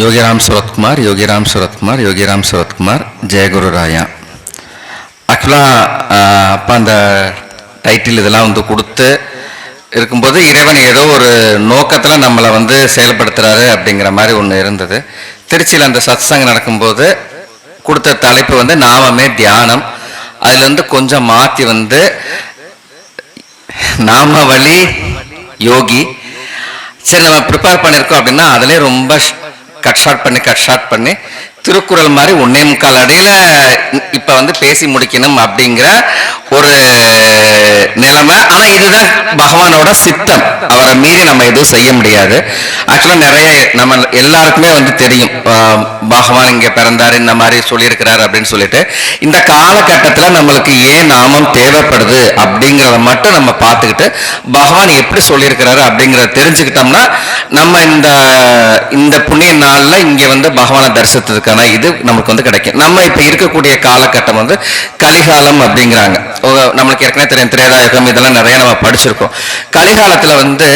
யோகிராம் சுரத்குமார் யோகிராம் சுரத்குமார் யோகிராம் சுரத்குமார் ஜெயகுரு ராயா ஆக்சுவலாக அப்போ அந்த டைட்டில் இதெல்லாம் வந்து கொடுத்து இருக்கும்போது இறைவன் ஏதோ ஒரு நோக்கத்தில் நம்மளை வந்து செயல்படுத்துகிறாரு அப்படிங்கிற மாதிரி ஒன்று இருந்தது. திருச்சியில் அந்த சத்சங்கம் நடக்கும்போது கொடுத்த தலைப்பு வந்து நாமமே தியானம். அதுலேருந்து கொஞ்சம் மாற்றி வந்து நாம வழி யோகி. சரி நம்ம ப்ரிப்பேர் பண்ணியிருக்கோம் அப்படின்னா அதிலே ரொம்ப கட் ஷார்ட் பண்ணி கட் ஷார்ட் பண்ணி திருக்குறள் மாதிரி ஒன்னே முக்கால் அடியில் இப்போ வந்து பேசி முடிக்கணும் அப்படிங்கிற ஒரு நிலைமை. ஆனால் இதுதான் பகவானோட சித்தம். அவரை மீறி நம்ம எதுவும் செய்ய முடியாது. ஆக்சுவலாக நிறைய நம்ம எல்லாருக்குமே வந்து தெரியும். பகவான் இங்கே பிறந்தார் இந்த மாதிரி சொல்லியிருக்கிறாரு அப்படின்னு சொல்லிட்டு. இந்த காலகட்டத்தில் நம்மளுக்கு ஏன் நாமம் தேவைப்படுது அப்படிங்கிறத மட்டும் நம்ம பார்த்துக்கிட்டு பகவான் எப்படி சொல்லியிருக்கிறாரு அப்படிங்கிறத தெரிஞ்சுக்கிட்டோம்னா நம்ம இந்த இந்த புண்ணிய நாளில் இங்கே வந்து பகவானை தரிசித்ததுக்கான இது நமக்கு வந்து கிடைக்கும். நம்ம இப்போ இருக்கக்கூடிய காலகட்டம் வந்து கலிகாலம் அப்படிங்கிறாங்க. நம்மளுக்கு ஏற்கனவே தெரியும் திரேதாயுகம் இதெல்லாம் நிறைய நம்ம படிச்சிருக்கோம். கலிகாலத்தில் வந்து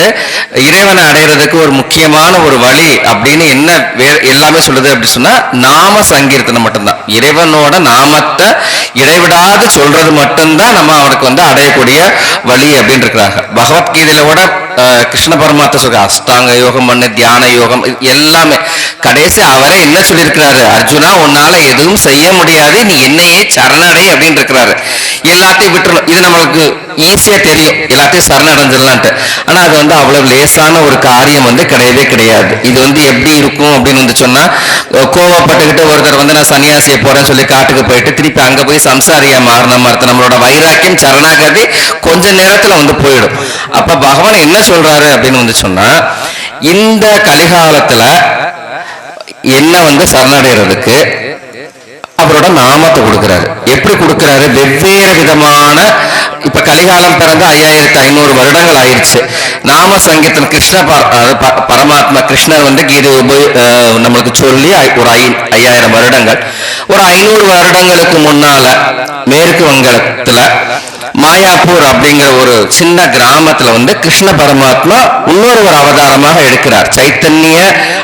இறைவனை அடையிறதுக்கு ஒரு முக்கியமான ஒரு வழி அப்படின்னு என்ன வே எல்லாமே சொல்லுது அப்படின்னு சொன்னா நாம சங்கீர்த்தனம் மட்டும்தான். இறைவனோட நாமத்தை இடைவிடாது சொல்றது மட்டும்தான் நம்ம அவனுக்கு வந்து அடையக்கூடிய வழி அப்படின்னு இருக்கிறாங்க. பகவத்கீதையில கூட கிருஷ்ண பரமாத்த சொல்ற அஷ்டாங்க யோகம் பண்ணு தியான யோகம் எல்லாமே. கடைசி அவரே என்ன சொல்லியிருக்கிறாரு? அர்ஜுனா உன்னால எதுவும் செய்ய முடியாது நீ என்னையே சரணடை அப்படின்னு இருக்கிறாரு எல்லாத்தையும் விட்டுறணும். இது நம்மளுக்கு ஈஸியா தெரியும். எல்லாத்தையும் சரணடைஞ்சிடலான்ட்டு. ஆனா அது வந்து அவ்வளவு லேசான ஒரு காரியம் வந்து கிடையவே கிடையாது. இது வந்து எப்படி இருக்கும் அப்படின்னு வந்து சொன்னா கோவப்பட்டுக்கிட்டு ஒருத்தர் வந்து நான் சன்னியாசியை போறேன்னு சொல்லி காட்டுக்கு போயிட்டு திருப்பி அங்க போய் சம்சாரியா மாறின மாதிரி நம்மளோட வைராக்கியம் சரணாகதி கொஞ்ச நேரத்துல வந்து போயிடும். அப்ப பகவான் என்ன சொல்றாரு அப்படின்னு வந்து சொன்னா இந்த கலிகாலத்துல என்ன வந்து சரணடைறதுக்கு அவரோட நாமத்தை கொடுக்கிறாரு. எப்படி கொடுக்கிறாரு? வெவ்வேறு விதமான இப்ப கலிகாலம் பிறந்து ஐயாயிரத்தி ஐநூறு வருடங்கள் ஆயிருச்சு நாம சங்கீதம் கிருஷ்ண ப- பரமாத்மா கிருஷ்ணர் வந்து கீதை உபயோ நம்மளுக்கு சொல்லி ஐ- ஒரு ஐ ஐயாயிரம் வருடங்கள். ஒரு ஐநூறு வருடங்களுக்கு முன்னால மேற்கு வங்கத்துல மாயாப்பூர் அப்படிங்கிற ஒரு சின்ன கிராமத்துல வந்து கிருஷ்ண பரமாத்மா இன்னொரு ஒரு அவதாரமாக எடுக்கிறார். சைத்தன்ய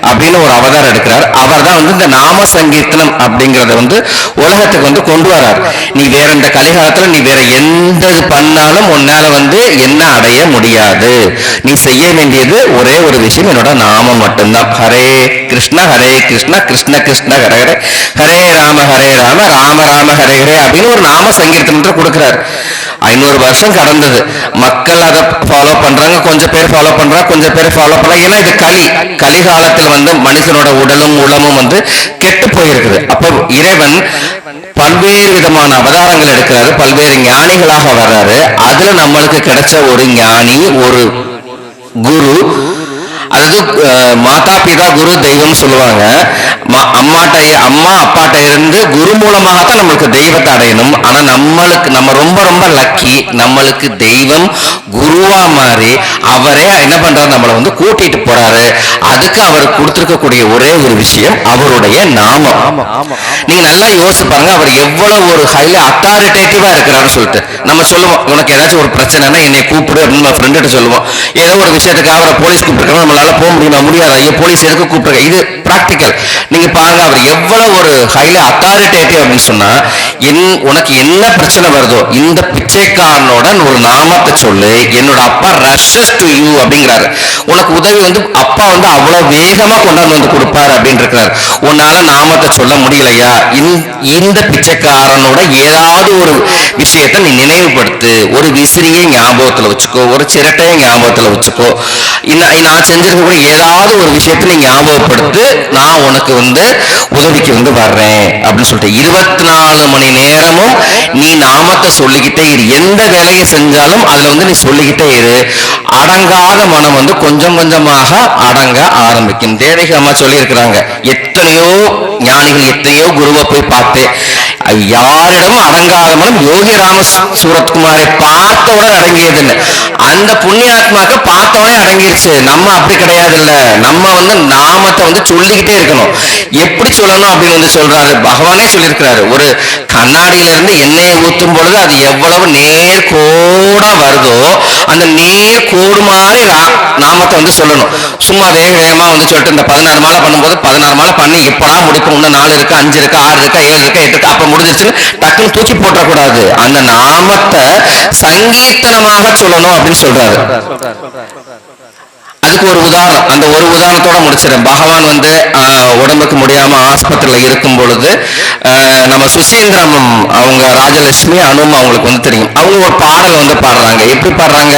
அப்படின்னு ஒரு அவதாரம் எடுக்கிறார். அவர் தான் வந்து இந்த நாம சங்கீர்த்தனம் அப்படிங்கறத வந்து உலகத்துக்கு வந்து கொண்டு வரார். நீ வேற இந்த கலிகாலத்துல நீ வேற எந்த இது பண்ணாலும் உன்னால வந்து என்ன அடைய முடியாது. நீ செய்ய வேண்டியது ஒரே ஒரு விஷயம் என்னோட நாமம் மட்டும்தான். ஹரே கிருஷ்ண ஹரே கிருஷ்ண கிருஷ்ண கிருஷ்ண ஹரே ஹரே. ஹரே ராம ஹரே ராம ராம ராம ஹரே ஹரே அப்படின்னு ஒரு நாம சங்கீர்த்தனத்தை கொடுக்கிறார். ஐநூறு வருஷம் கடந்தது. மக்கள் அதை ஃபாலோ பண்றாங்க கொஞ்சம் பேர் ஃபாலோ பண்றாங்க கொஞ்சம் பேர் ஃபாலோ பண்றாங்க ஏன்னா இது களி. கலிகாலத்தில் வந்து மனுஷனோட உடலும் உளமும் வந்து கெட்டு போயிருக்குது. அப்போ இறைவன் பல்வேறு விதமான அவதாரங்கள் எடுக்கிறாரு பல்வேறு ஞானிகளாக வர்றாரு. அதுல நம்மளுக்கு கிடைச்ச ஒரு ஞானி ஒரு குரு அதாவது மாதா பிதா குரு தெய்வம் சொல்லுவாங்க. அம்மாட்ட அம்மா அப்பாட்ட இருந்து குரு மூலமாக தான் நம்மளுக்கு தெய்வத்தை அடையணும். ஆனா நம்மளுக்கு நம்ம ரொம்ப ரொம்ப லக்கி நம்மளுக்கு தெய்வம் குருவா மாறி அவரே என்ன பண்றாரு? நம்மளை வந்து கூட்டிட்டு போறாரு. அதுக்கு அவர் கொடுத்திருக்கக்கூடிய ஒரே ஒரு விஷயம் அவருடைய நாமம். நீங்க நல்லா யோசிச்சு பாருங்க அவர் எவ்வளவு ஒரு ஹைலி அத்தாரிட்டேட்டிவா இருக்கிறாருன்னு சொல்லிட்டு. நம்ம சொல்லுவோம் உனக்கு ஏதாச்சும் ஒரு பிரச்சனைனா என்னை கூப்பிடு அப்படின்னு நம்ம ஃப்ரெண்டு சொல்லுவோம். ஏதோ ஒரு விஷயத்துக்காக அவரை போலீஸ் கூப்பிட்டுருக்கோம் நம்மளால போக முடியுமா? முடியாது? ஐயோ போலீஸ் எதுக்கு கூப்பிட்டுருக்க? இது ப்ராக்டிக்கல் நீங்க பாருங்க அவர் எவ்வளவு ஒரு ஹைலி அத்தாரிட்டேட்டிவ் அப்படின்னு சொன்னா என் உனக்கு என்ன பிரச்சனை வருதோ இந்த பிச்சைக்காரனோட ஒரு நாமத்தை சொல்லு என்னோட அப்பா ரஷஸ் டு யூ அப்படிங்கிறாரு. உனக்கு உதவி வந்து அப்பா வந்து அவ்வளவு வேகமா கொண்டாந்து வந்து கொடுப்பாரு அப்படின்னு இருக்கிறார் உன்னால நாமத்தை சொல்ல முடியலையா? இந்த- இந்த பிச்சைக்காரனோட ஏதாவது ஒரு விஷயத்தை நீ நினைவுபடுத்து ஒரு விசிறியை ஞாபகத்துல வச்சுக்கோ ஒரு சிரட்டையை ஞாபகத்துல வச்சுக்கோ. நான் நான் கூட ஏதாவது ஒரு விஷயத்தை நீ ஞாபகப்படுத்து நான் உனக்கு வந்து உதவிக்கு வந்து வர்றேன் அப்படின்னு சொல்லிட்டு இருபத்தி நாலு மணி நேரமும் நீ நாமத்தை சொல்லிக்கிட்டே இரு. எந்த வேலையை செஞ்சாலும் அதுல வந்து நீ சொல்லிக்கிட்டே இரு. அடங்காத மனம் வந்து கொஞ்சம் கொஞ்சமாக அடங்க ஆரம்பிக்கும். தேவகி அம்மா சொல்லியிருக்கிறாங்க எத்தனையோ ஞானிகள் எத்தனையோ குருவை போய் பார்த்து யாரிடமும் அடங்காதவனும் யோகி ராம சூரத்குமாரை பார்த்தவுடன் அடங்கியதுன்னு அந்த புண்ணியாத்மாக்கு பார்த்தவனே அடங்கிருச்சு. நம்ம அப்படி கிடையாது இல்ல நம்ம வந்து நாமத்தை வந்து சொல்லிக்கிட்டே இருக்கணும். எப்படி சொல்லணும் அப்படின்னு வந்து சொல்றாரு. பகவானே சொல்லியிருக்கிறாரு. ஒரு கண்ணாடியில இருந்து எண்ணெயை ஊத்தும் பொழுது அது எவ்வளவு நேர் கோடா வருதோ அந்த நேர் கோடு மாதிரி நாமத்தை வந்து சொல்லணும். சும்மா வேக வேகமாக வந்து சொல்லிட்டு இந்த பதினாறு மாலை பண்ணும்போது பதினாறு மாலை பண்ணி எப்படா முடிப்போம். இன்னும் நாலு இருக்கு அஞ்சு இருக்கு ஆறு இருக்கு ஏழு இருக்கு எட்டு இருக்கு அப்போ முடிஞ்சிருச்சுன்னு டக்குன்னு தூக்கி போட்டக்கூடாது அந்த நாமத்தை சங்கீர்த்தனமாக சொல்லணும் அப்படின்னு சொல்றாரு. அதுக்கு ஒரு உதாரணம். அந்த ஒரு உதாரணத்தோட முடிச்சிடும் பகவான் வந்து ஆஹ், உடம்புக்கு முடியாம ஆஸ்பத்திரியில இருக்கும் பொழுது ஆஹ், நம்ம சுசீந்திரம் அவங்க ராஜலட்சுமி அனும் அவங்களுக்கு வந்து தெரியும். அவங்க ஒரு பாடல் வந்து பாடுறாங்க. எப்படி பாடுறாங்க?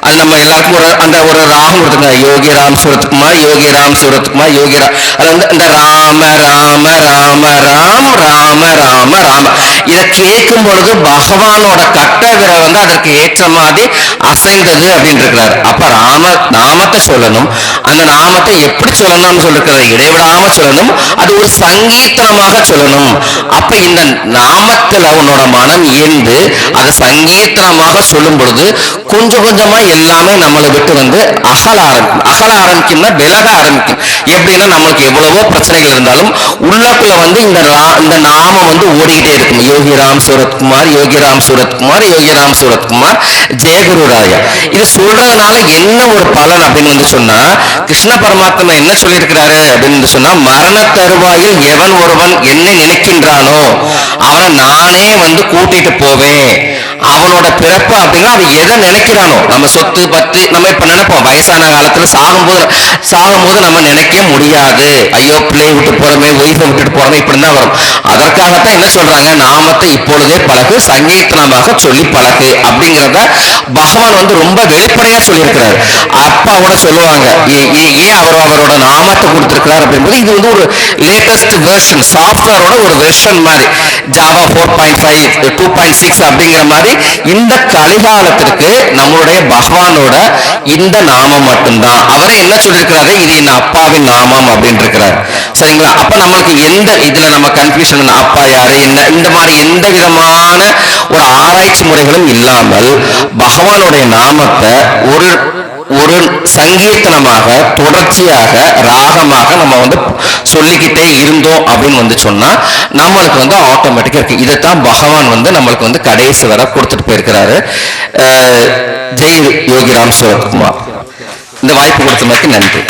அது நம்ம எல்லாருக்கும் ஒரு அந்த ஒரு ராகம் கொடுத்துங்க. யோகி ராம் சூரத்துக்குமா யோகி ராம் சூரத்துக்குமா யோகி ராம் அது வந்து இந்த ராம ராம ராம ராம் ராம ராம ராம. இதை கேட்கும் பொழுது பகவானோட கட்ட விரல் வந்து அதற்கு ஏற்ற மாதிரி அசைந்தது அப்படின்னு இருக்கிறார் அப்ப ராம நாமத்தை சொல்லணும். அந்த நாமத்தை எப்படி சொல்லணும்னு சொல்லிருக்கிறார் இடைவிடாம சொல்லணும். அது ஒரு சங்கீர்த்தனமாக சொல்லணும். அப்ப இந்த நாமத்துல உன்னோட மனம் இயந்து அதை சங்கீர்த்தனமாக சொல்லும் பொழுது கொஞ்சம் கொஞ்சமா எல்லாமே நம்மளை விட்டு வந்து அகல ஆரம்பிக்கும் அகல ஆரம்பிக்கும்னா விலக ஆரம்பிக்கும். எப்படின்னா நம்மளுக்கு எவ்வளவோ பிரச்சனைகள் இருந்தாலும் உள்ளக்குள்ள வந்து இந்த இந்த நாமம் வந்து ஓடிக்கிட்டே இருக்கும். யோகிராம் சூரத்குமார் யோகிராம் சூரத்குமார் யோகிராம் சூரத்குமார் ஜெயகுரு ராயா இது சொல்றதுனால என்ன ஒரு பலன் அப்படின்னு வந்து சொன்னா கிருஷ்ண பரமாத்மா என்ன சொல்லியிருக்கிறாரு அப்படின்னு வந்து சொன்னா மரண தருவாயில் எவன் ஒருவன் என்ன நினைக்கின்றானோ அவனை நானே வந்து கூட்டிட்டு போவேன். அவனோட பிறப்பு அப்படின்னா அவன் எதை நினைக்கிறானோ? நம்ம சொத்து பத்து நம்ம இப்ப நினைப்போம். வயசான காலத்துல சாகும்போது சாகும்போது நம்ம நினைக்க முடியாது. ஐயோ பிள்ளையை விட்டு போறோமே ஒய்ஃபை விட்டுட்டு போறோமே இப்படி தான் வரும். அதற்காகத்தான் என்ன சொல்றாங்க? நாமத்தை இப்பொழுதே பழகு சங்கீர்த்தனமாக சொல்லி பழகு அப்படிங்கிறத பகவான் வந்து ரொம்ப வெளிப்படையா சொல்லியிருக்கிறார். அப்பாவோட சொல்லுவாங்க ஏ- ஏ- ஏன் அவர் அவரோட நாமத்தை கொடுத்திருக்கிறார்? அப்படின்றது இது வந்து ஒரு லேட்டஸ்ட் வெர்ஷன் சாஃப்ட்வேரோட ஒரு வெர்ஷன் மாதிரி. Java four point five two point six அப்படிங்கிற மாதிரி இந்த கலிகாலத்திற்கு நம்மளுடைய பகவானோட இந்த நாமம் மட்டும்தான். அவரே என்ன சொல்லியிருக்கிறாரு இது என் அப்பாவின் நாமம் அப்படின்னு இருக்கிறார் சரிங்களா? அப்ப நம்மளுக்கு எந்த இதுல நம்ம கன்ஃபியூஷன் அப்பா யாரு என்ன? இந்த மாதிரி எந்த விதமான ஒரு ஆராய்ச்சி முறைகளும் இல்லாமல் பகவானுடைய நாமத்தை ஒரு ஒரு சங்கீர்த்தனமாக தொடர்ச்சியாக ராகமாக நம்ம வந்து சொல்லிக்கிட்டே இருந்தோம் அப்படின்னு வந்து சொன்னா நம்மளுக்கு வந்து ஆட்டோமேட்டிக்கா இருக்கு. இதைத்தான் பகவான் வந்து நம்மளுக்கு வந்து கடைசி வரை கொடுத்துட்டு போயிருக்கிறாரு. ஜெய் யோகிராம் சிவகுமார். இந்த வாய்ப்பு கொடுத்தமைக்கு நன்றி.